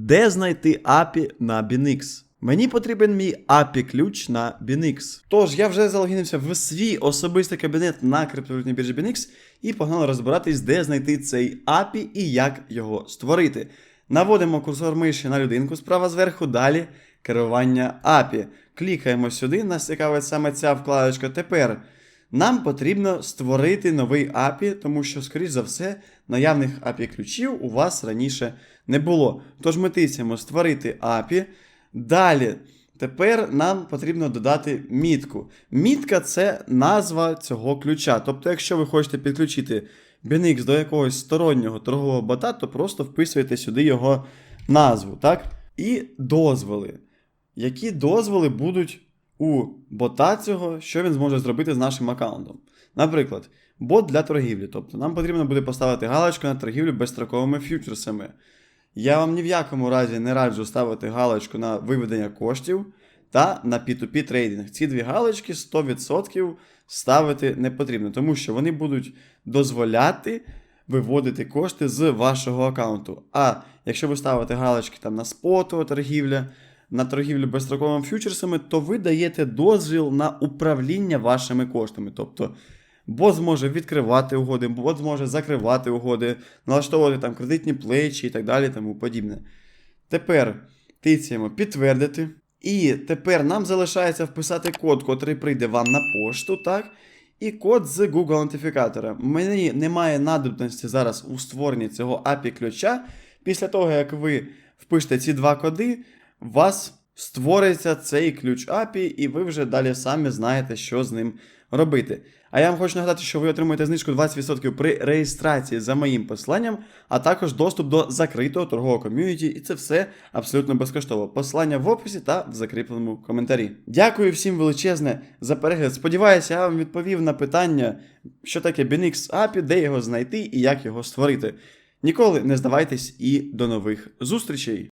Де знайти API на BinX? Мені потрібен мій API ключ на BinX. Тож я вже залогінився в свій особистий кабінет на криптовалютній біржі BinX і погнали розбиратись, де знайти цей API і як його створити. Наводимо курсор миші на людинку справа зверху, далі керування API. Клікаємо сюди, нас цікавить саме ця вкладочка. Тепер нам потрібно створити новий API, тому що, скоріш за все, наявних API ключів у вас раніше не було. Тож ми тисяємо створити API. Далі, тепер нам потрібно додати мітку. Мітка це назва цього ключа. Тобто, якщо ви хочете підключити BNX до якогось стороннього торгового бота, то просто вписуєте сюди його назву. так? І дозволи. Які дозволи будуть у бота цього, що він зможе зробити з нашим аккаунтом? Наприклад, бот для торгівлі. Тобто нам потрібно буде поставити галочку на торгівлю безстроковими фьючерсами. Я вам ні в якому разі не раджу ставити галочку на виведення коштів та на P2P трейдинг. Ці дві галочки 100% ставити не потрібно, тому що вони будуть дозволяти виводити кошти з вашого аккаунту. А якщо ви ставите галочки там на спотова торгівля, на торгівлю безстроковими фьючерсами, то ви даєте дозвіл на управління вашими коштами. Тобто бот зможе відкривати угоди, бот зможе закривати угоди, налаштовувати там кредитні плечі і так далі, тому подібне. Тепер тицяємо підтвердити. І тепер нам залишається вписати код, котрий прийде вам на пошту, так? І код з Google Аутентифікатора. Мені немає надобності зараз у створенні цього API ключа. Після того, як ви впишете ці два коди, у вас створиться цей ключ API, і ви вже далі самі знаєте, що з ним робити. А я вам хочу нагадати, що ви отримуєте знижку 20% при реєстрації за моїм посиланням, а також доступ до закритого торгового ком'юніті, і це все абсолютно безкоштовно. Посилання в описі та в закріпленому коментарі. Дякую всім величезне за перегляд. Сподіваюся, я вам відповів на питання, що таке BNX API, де його знайти і як його створити. Ніколи не здавайтесь і до нових зустрічей!